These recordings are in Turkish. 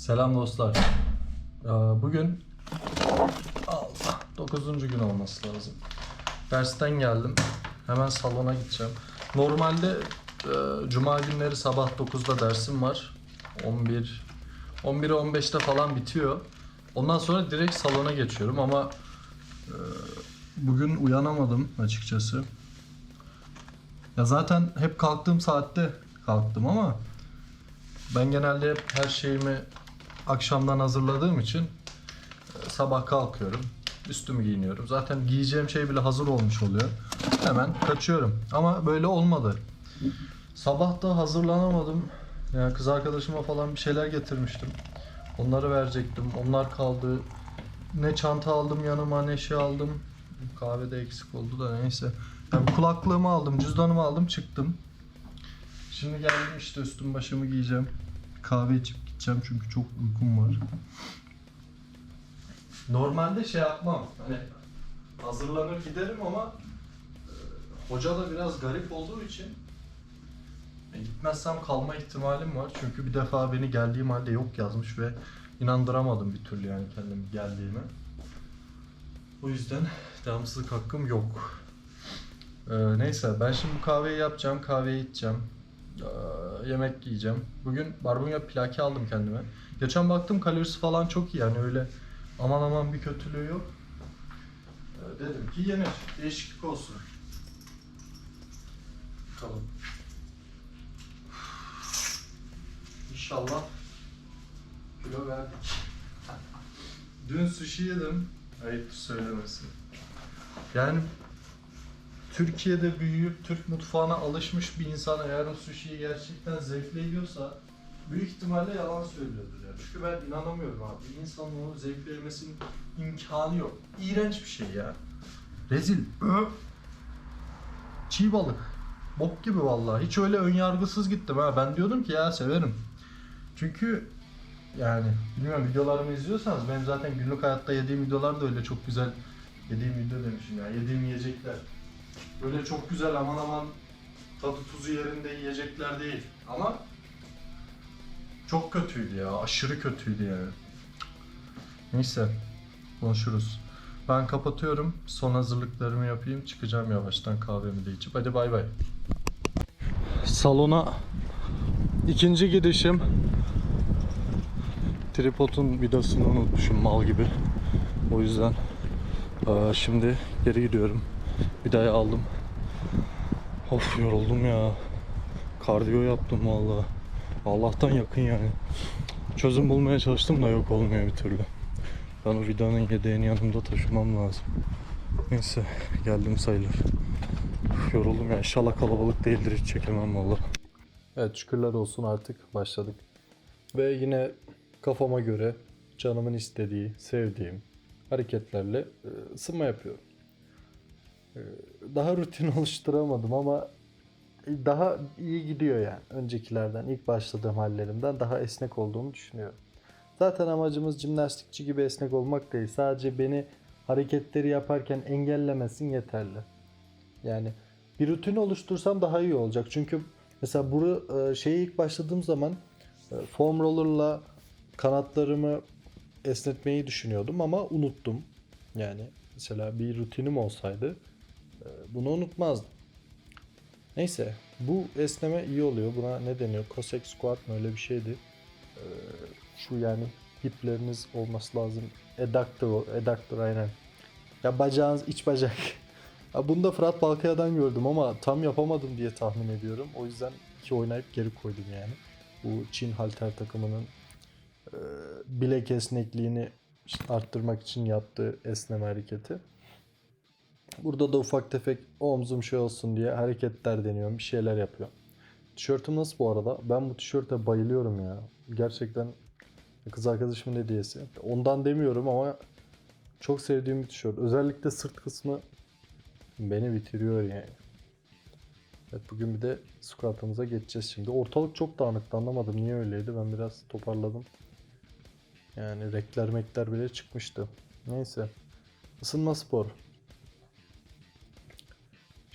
Selam dostlar. Ee, Bugün Allah 9. gün olması lazım. Dersten geldim. Hemen salona gideceğim. Normalde e, cuma günleri sabah 9'da dersim var. 11 11'e 15'te falan bitiyor. Ondan sonra direkt salona geçiyorum ama e, bugün uyanamadım açıkçası. Ya zaten hep kalktığım saatte kalktım ama ben genelde hep her şeyimi akşamdan hazırladığım için e, sabah kalkıyorum. Üstümü giyiniyorum. Zaten giyeceğim şey bile hazır olmuş oluyor. Hemen kaçıyorum. Ama böyle olmadı. Sabah da hazırlanamadım. Yani kız arkadaşıma falan bir şeyler getirmiştim. Onları verecektim. Onlar kaldı. Ne çanta aldım yanıma ne şey aldım. Kahve de eksik oldu da neyse. Yani kulaklığımı aldım, cüzdanımı aldım, çıktım. Şimdi geldim işte üstüm başımı giyeceğim. Kahve içip gideceğim çünkü çok uykum var. Normalde şey yapmam. Hani hazırlanır giderim ama e, hoca da biraz garip olduğu için e, gitmezsem kalma ihtimalim var. Çünkü bir defa beni geldiğim halde yok yazmış ve inandıramadım bir türlü yani kendimi geldiğime. O yüzden devamsızlık hakkım yok. Ee, neyse ben şimdi bu kahveyi yapacağım, kahveyi içeceğim. Ee, yemek yiyeceğim. Bugün barbunya plaki aldım kendime. Geçen baktım kalorisi falan çok iyi yani öyle aman aman bir kötülüğü yok. Ee, dedim ki yenir, değişiklik olsun. Bakalım. İnşallah kilo verdik. Dün sushi yedim. Ayıp söylemesi. Yani Türkiye'de büyüyüp Türk mutfağına alışmış bir insan eğer o sushi'yi gerçekten zevkle yiyorsa büyük ihtimalle yalan söylüyordur yani. Çünkü ben inanamıyorum abi. Bir insanın onu zevkle yemesinin imkanı yok. İğrenç bir şey ya. Rezil. Çiğ balık. Bok gibi vallahi. Hiç öyle önyargısız gittim ha. Ben diyordum ki ya severim. Çünkü yani bilmiyorum videolarımı izliyorsanız benim zaten günlük hayatta yediğim videolar da öyle çok güzel yediğim video demişim ya. Yediğim yiyecekler. Böyle çok güzel aman aman tadı tuzu yerinde yiyecekler değil. Ama çok kötüydü ya. Aşırı kötüydü yani. Neyse. Konuşuruz. Ben kapatıyorum. Son hazırlıklarımı yapayım. Çıkacağım yavaştan kahvemi de içip. Hadi bay bay. Salona ikinci gidişim. Tripodun vidasını unutmuşum mal gibi. O yüzden şimdi geri gidiyorum. Vidayı aldım. Of yoruldum ya. Kardiyo yaptım valla. Allah'tan yakın yani. Çözüm bulmaya çalıştım da yok olmuyor bir türlü. Ben o vidanın yedeğini yanımda taşımam lazım. Neyse geldim sayılır. Uf, yoruldum ya inşallah kalabalık değildir hiç çekemem valla. Evet şükürler olsun artık başladık. Ve yine kafama göre canımın istediği, sevdiğim hareketlerle e, ısınma yapıyorum. E, Daha rutin oluşturamadım ama daha iyi gidiyor yani öncekilerden, ilk başladığım hallerimden daha esnek olduğumu düşünüyorum. Zaten amacımız jimnastikçi gibi esnek olmak değil. Sadece beni hareketleri yaparken engellemesin yeterli. Yani bir rutin oluştursam daha iyi olacak. Çünkü mesela bu e, şeye ilk başladığım zaman e, foam roller'la kanatlarımı esnetmeyi düşünüyordum ama unuttum. Yani mesela bir rutinim olsaydı bunu unutmazdım. Neyse bu esneme iyi oluyor. Buna ne deniyor? Cossack squat mı öyle bir şeydi. E, şu yani hipleriniz olması lazım. Adductor, adductor aynen. Ya bacağınız iç bacak. Ya bunu da Fırat Balkaya'dan gördüm ama tam yapamadım diye tahmin ediyorum. O yüzden iki oynayıp geri koydum yani. Bu Çin halter takımının e, bilek esnekliğini arttırmak için yaptığı esneme hareketi. Burada da ufak tefek omzum şey olsun diye hareketler deniyorum. Bir şeyler yapıyorum. Tişörtüm nasıl bu arada? Ben bu tişörte bayılıyorum ya. Gerçekten kız arkadaşımın hediyesi. Ondan demiyorum ama çok sevdiğim bir tişört. Özellikle sırt kısmı beni bitiriyor yani. Evet bugün bir de squat'ımıza geçeceğiz şimdi. Ortalık çok dağınıktı anlamadım niye öyleydi. Ben biraz toparladım. Yani rekler mekler bile çıkmıştı. Neyse. Isınma spor.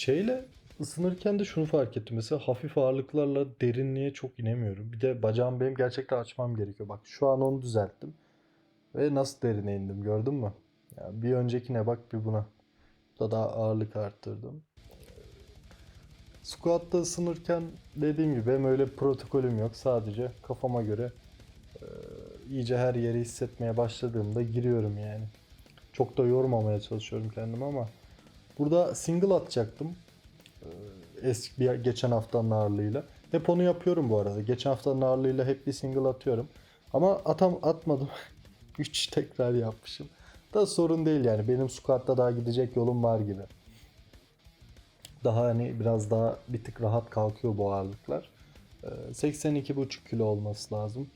Şeyle ısınırken de şunu fark ettim. Mesela hafif ağırlıklarla derinliğe çok inemiyorum. Bir de bacağım benim gerçekten açmam gerekiyor. Bak şu an onu düzelttim. Ve nasıl derine indim gördün mü? Yani bir öncekine bak bir buna. Da daha ağırlık arttırdım. Squat'ta ısınırken dediğim gibi benim öyle protokolüm yok. Sadece kafama göre e, iyice her yeri hissetmeye başladığımda giriyorum yani. Çok da yormamaya çalışıyorum kendimi ama burada single atacaktım. E, eski bir geçen haftanın ağırlığıyla. Hep onu yapıyorum bu arada. Geçen haftanın ağırlığıyla hep bir single atıyorum. Ama atam atmadım. 3 tekrar yapmışım. Da sorun değil yani. Benim squat'ta daha gidecek yolum var gibi. Daha hani biraz daha bir tık rahat kalkıyor bu ağırlıklar. Ee, 82,5 kilo olması lazım.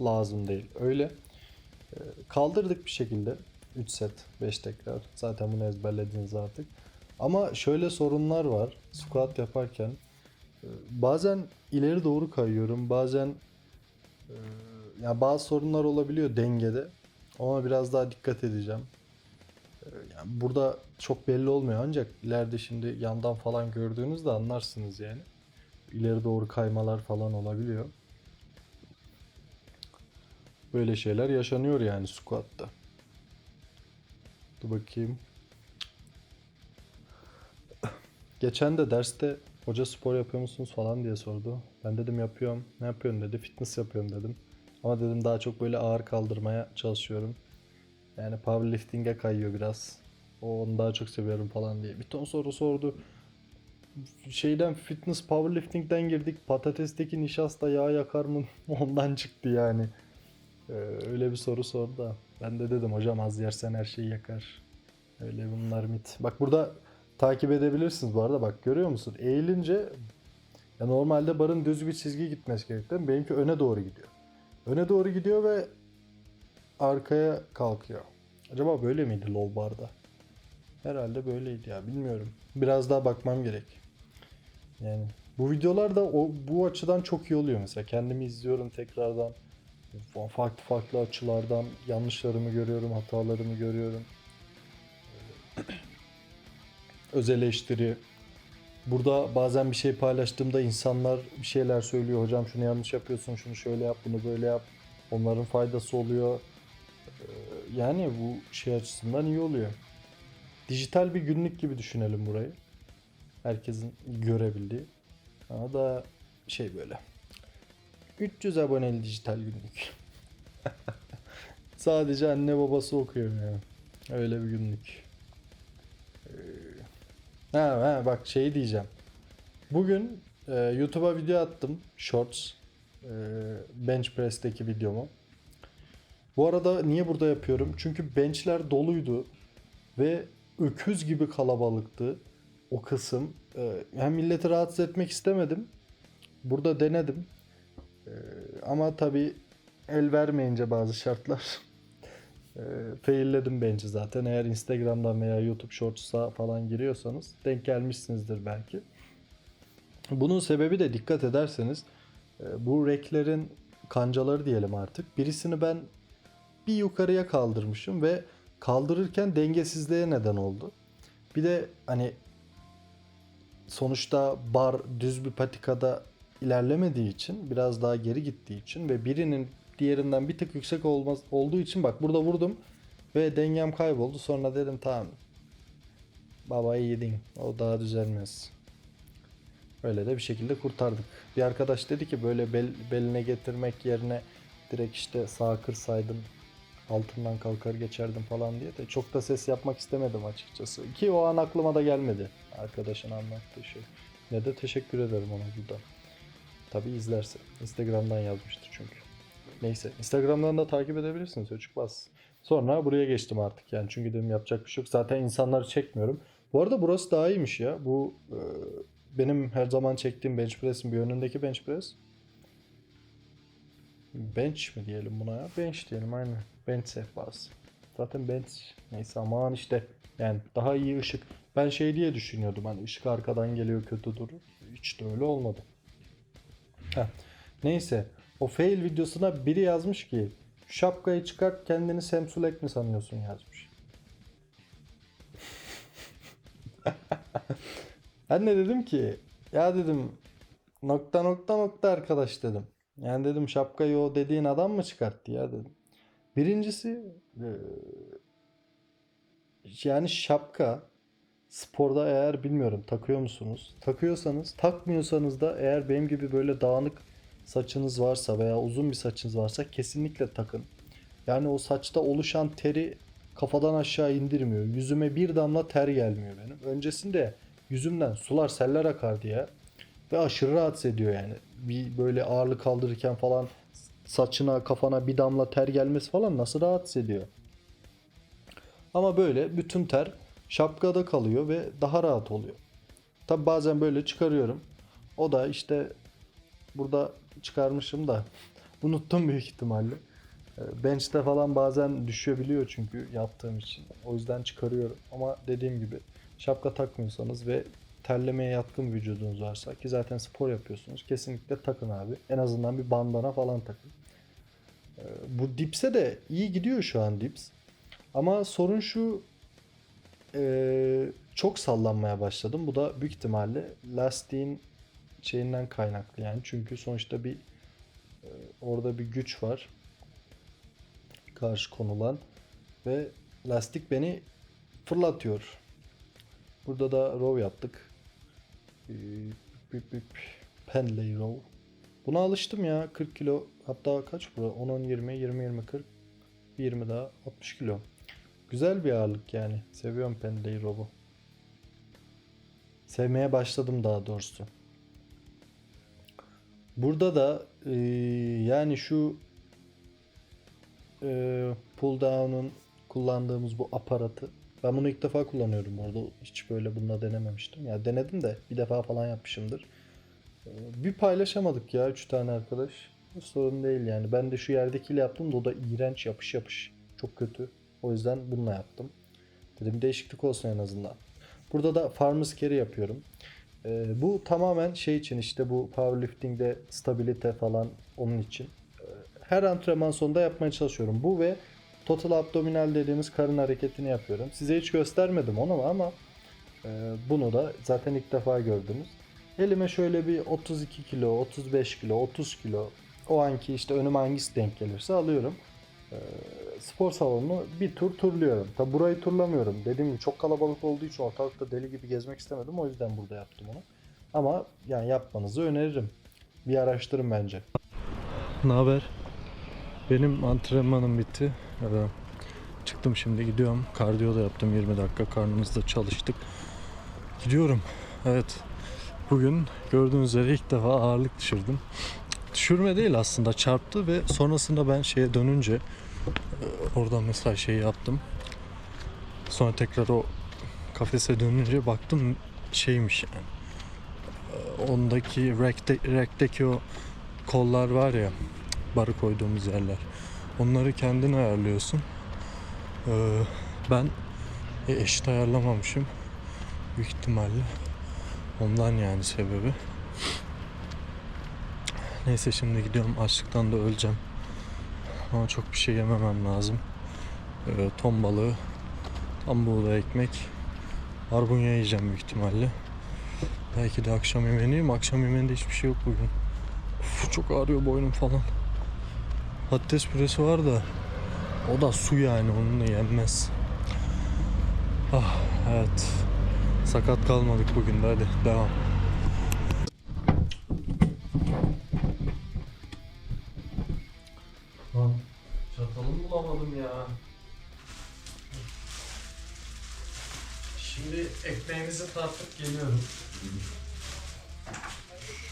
Lazım değil. Öyle. Ee, Kaldırdık bir şekilde. 3 set, 5 tekrar. Zaten bunu ezberlediniz artık. Ama şöyle sorunlar var. Squat yaparken. Ee, Bazen ileri doğru kayıyorum. Bazen e, ya bazı sorunlar olabiliyor dengede. Ona biraz daha dikkat edeceğim. Ee, Yani burada çok belli olmuyor ancak ileride şimdi yandan falan gördüğünüzde anlarsınız yani. İleri doğru kaymalar falan olabiliyor. Böyle şeyler yaşanıyor yani squat'ta. Dur bakayım. Geçen de derste hoca spor yapıyor musunuz falan diye sordu. Ben dedim yapıyorum. Ne yapıyorsun dedi. Fitness yapıyorum dedim. Ama dedim daha çok böyle ağır kaldırmaya çalışıyorum. Yani powerlifting'e kayıyor biraz. O onu daha çok seviyorum falan diye. Bir ton soru sordu. Şeyden fitness powerlifting'den girdik. Patatesteki nişasta yağ yakar mı? Ondan çıktı yani. Ee, öyle bir soru sordu da. Ben de dedim hocam az yersen her şeyi yakar. Öyle bunlar mit. Bak burada takip edebilirsiniz bu arada. Bak görüyor musun? Eğilince ya normalde barın düz bir çizgi gitmesi gerekti. Benimki öne doğru gidiyor. Öne doğru gidiyor ve arkaya kalkıyor. Acaba böyle miydi low barda? Herhalde böyleydi ya bilmiyorum. Biraz daha bakmam gerek. Yani bu videolar da o, bu açıdan çok iyi oluyor mesela. Kendimi izliyorum tekrardan. Farklı farklı açılardan yanlışlarımı görüyorum, hatalarımı görüyorum. Öz eleştiri. Burada bazen bir şey paylaştığımda insanlar bir şeyler söylüyor. Hocam şunu yanlış yapıyorsun, şunu şöyle yap, bunu böyle yap. Onların faydası oluyor. Ee, Yani bu şey açısından iyi oluyor. Dijital bir günlük gibi düşünelim burayı. Herkesin görebildiği. Ama da şey böyle. 300 aboneli dijital günlük. Sadece anne babası okuyor ya. Öyle bir günlük. Ee, Ha, ha bak şey diyeceğim. Bugün e, YouTube'a video attım. Shorts. E, bench press'teki videomu. Bu arada niye burada yapıyorum? Çünkü benchler doluydu ve öküz gibi kalabalıktı o kısım. Ee, hem milleti rahatsız etmek istemedim. Burada denedim. Ee, ama tabii el vermeyince bazı şartlar e, failledim bench'i zaten. Eğer Instagram'dan veya YouTube Shorts'a falan giriyorsanız denk gelmişsinizdir belki. Bunun sebebi de dikkat ederseniz e, bu reklerin kancaları diyelim artık. Birisini ben bir yukarıya kaldırmışım ve kaldırırken dengesizliğe neden oldu. Bir de hani sonuçta bar düz bir patikada ilerlemediği için biraz daha geri gittiği için ve birinin diğerinden bir tık yüksek olmaz, olduğu için bak burada vurdum ve dengem kayboldu. Sonra dedim tamam babayı yedin o daha düzelmez. Öyle de bir şekilde kurtardık. Bir arkadaş dedi ki böyle bel, beline getirmek yerine direkt işte sağa kırsaydım altından kalkar geçerdim falan diye de çok da ses yapmak istemedim açıkçası. Ki o an aklıma da gelmedi arkadaşın anlattığı şey. Ne de teşekkür ederim ona burada. Tabi izlerse. Instagram'dan yazmıştır çünkü. Neyse. Instagram'dan da takip edebilirsiniz çocuk bas. Sonra buraya geçtim artık yani. Çünkü dedim yapacak bir şey yok. Zaten insanları çekmiyorum. Bu arada burası daha iyiymiş ya. Bu e, benim her zaman çektiğim bench press'in bir önündeki bench press. Bench mi diyelim buna ya? Bench diyelim aynen. Bench sehpası. Zaten bench neyse aman işte yani daha iyi ışık. Ben şey diye düşünüyordum hani ışık arkadan geliyor kötü durur. Hiç de öyle olmadı. Heh. Neyse o fail videosuna biri yazmış ki şapkayı çıkart kendini Samsulek mi sanıyorsun yazmış. Ben de dedim ki ya dedim nokta nokta nokta arkadaş dedim. Yani dedim şapkayı o dediğin adam mı çıkarttı ya dedim. Birincisi yani şapka sporda eğer bilmiyorum takıyor musunuz? Takıyorsanız takmıyorsanız da eğer benim gibi böyle dağınık saçınız varsa veya uzun bir saçınız varsa kesinlikle takın. Yani o saçta oluşan teri kafadan aşağı indirmiyor. Yüzüme bir damla ter gelmiyor benim. Öncesinde yüzümden sular seller akardı ya. Ve aşırı rahatsız ediyor yani. Bir böyle ağırlık kaldırırken falan saçına kafana bir damla ter gelmesi falan nasıl rahatsız ediyor. Ama böyle bütün ter şapkada kalıyor ve daha rahat oluyor. Tabi bazen böyle çıkarıyorum. O da işte burada çıkarmışım da unuttum büyük ihtimalle. E, Bench'te falan bazen düşebiliyor çünkü yaptığım için. O yüzden çıkarıyorum. Ama dediğim gibi şapka takmıyorsanız ve terlemeye yatkın vücudunuz varsa ki zaten spor yapıyorsunuz kesinlikle takın abi. En azından bir bandana falan takın. E, Bu dipse de iyi gidiyor şu an dips. Ama sorun şu e, çok sallanmaya başladım. Bu da büyük ihtimalle lastiğin şeyinden kaynaklı yani. Çünkü sonuçta bir e, orada bir güç var karşı konulan ve lastik beni fırlatıyor. Burada da row yaptık. Ee, Penley row. Buna alıştım ya 40 kilo hatta kaç bu? 10 10 20 20 20 40 20 daha 60 kilo. Güzel bir ağırlık yani. Seviyorum Penley row'u. Sevmeye başladım daha doğrusu. Burada da ee, yani şu e, pull down'un kullandığımız bu aparatı. Ben bunu ilk defa kullanıyorum orada. Hiç böyle bununla denememiştim. Ya denedim de bir defa falan yapmışımdır. E, bir paylaşamadık ya üç tane arkadaş. Sorun değil yani. Ben de şu yerdekiyle yaptım da o da iğrenç yapış yapış. Çok kötü. O yüzden bununla yaptım. Dedim değişiklik olsun en azından. Burada da farmers carry yapıyorum. E, bu tamamen şey için işte bu powerlifting'de stabilite falan onun için her antrenman sonunda yapmaya çalışıyorum. Bu ve total abdominal dediğimiz karın hareketini yapıyorum. Size hiç göstermedim onu ama e, bunu da zaten ilk defa gördünüz. Elime şöyle bir 32 kilo, 35 kilo, 30 kilo o anki işte önüme hangisi denk gelirse alıyorum. E, spor salonunu bir tur turluyorum. Tabi burayı turlamıyorum. Dediğim gibi çok kalabalık olduğu için ortalıkta deli gibi gezmek istemedim. O yüzden burada yaptım onu. Ama yani yapmanızı öneririm. Bir araştırın bence. Ne haber? Benim antrenmanım bitti. Ee, çıktım şimdi gidiyorum. Kardiyo da yaptım 20 dakika. Karnımızda çalıştık. Gidiyorum. Evet. Bugün gördüğünüz üzere ilk defa ağırlık düşürdüm. Düşürme değil aslında çarptı ve sonrasında ben şeye dönünce oradan mesela şey yaptım. Sonra tekrar o kafese dönünce baktım şeymiş yani. E, Ondaki rackte, rackteki o kollar var ya barı koyduğumuz yerler. Onları kendin ayarlıyorsun. Ee, ben e, eşit ayarlamamışım. Büyük ihtimalle. Ondan yani sebebi. Neyse şimdi gidiyorum. Açlıktan da öleceğim. Ama çok bir şey yememem lazım. Ee, ton balığı, tam buğday ekmek, barbunya yiyeceğim büyük ihtimalle. Belki de akşam yemeğini yiyeyim. Akşam yemeğinde hiçbir şey yok bugün. Uf, çok ağrıyor boynum falan. Patates püresi var da o da su yani onunla yenmez. Ah evet. Sakat kalmadık bugün de hadi devam. Şimdi ekmeğimizi tartıp geliyorum.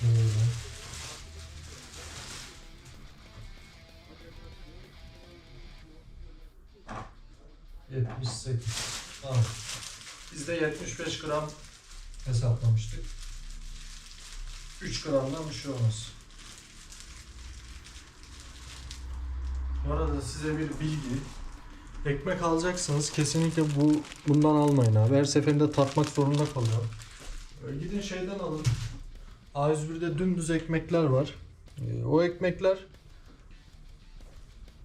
Şöyle. Yetmiş sekiz. Tamam. Biz de 75 gram hesaplamıştık. 3 gramdan bir şey olmaz. Bu arada size bir bilgi. Ekmek alacaksınız kesinlikle bu bundan almayın abi. Her seferinde tatmak zorunda kalıyor. Ee, Gidin şeyden alın. A101'de dümdüz ekmekler var. Ee, O ekmekler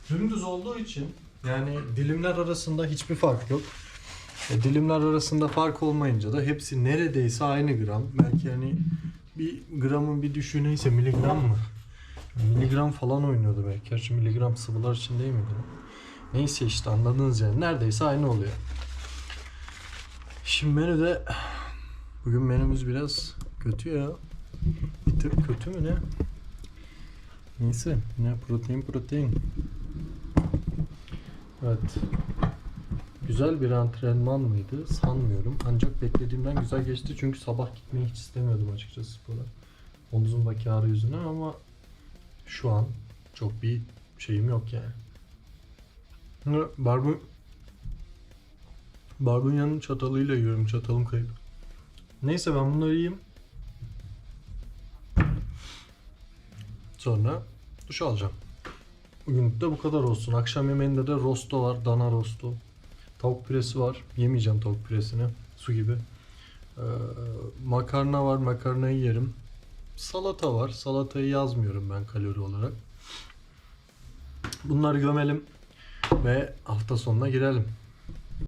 dümdüz olduğu için yani dilimler arasında hiçbir fark yok. E, dilimler arasında fark olmayınca da hepsi neredeyse aynı gram. Belki hani bir gramın bir düşüğü neyse miligram mı? Miligram falan oynuyordu belki. Gerçi miligram sıvılar için değil miydi? Neyse işte anladınız yani. Neredeyse aynı oluyor. Şimdi menüde bugün menümüz biraz kötü ya. Bir tık kötü mü ne? Neyse ne protein protein. Evet. Güzel bir antrenman mıydı? Sanmıyorum. Ancak beklediğimden güzel geçti. Çünkü sabah gitmeyi hiç istemiyordum açıkçası spora. Omzumdaki ağrı yüzünden ama şu an çok bir şeyim yok yani. Barbu Barbunyanın çatalıyla yiyorum. Çatalım kayıp. Neyse ben bunları yiyeyim. Sonra duş alacağım. Bugün de bu kadar olsun. Akşam yemeğinde de rosto var. Dana rosto. Tavuk püresi var. Yemeyeceğim tavuk püresini. Su gibi. Ee, makarna var. Makarnayı yerim. Salata var. Salatayı yazmıyorum ben kalori olarak. Bunları gömelim ve hafta sonuna girelim.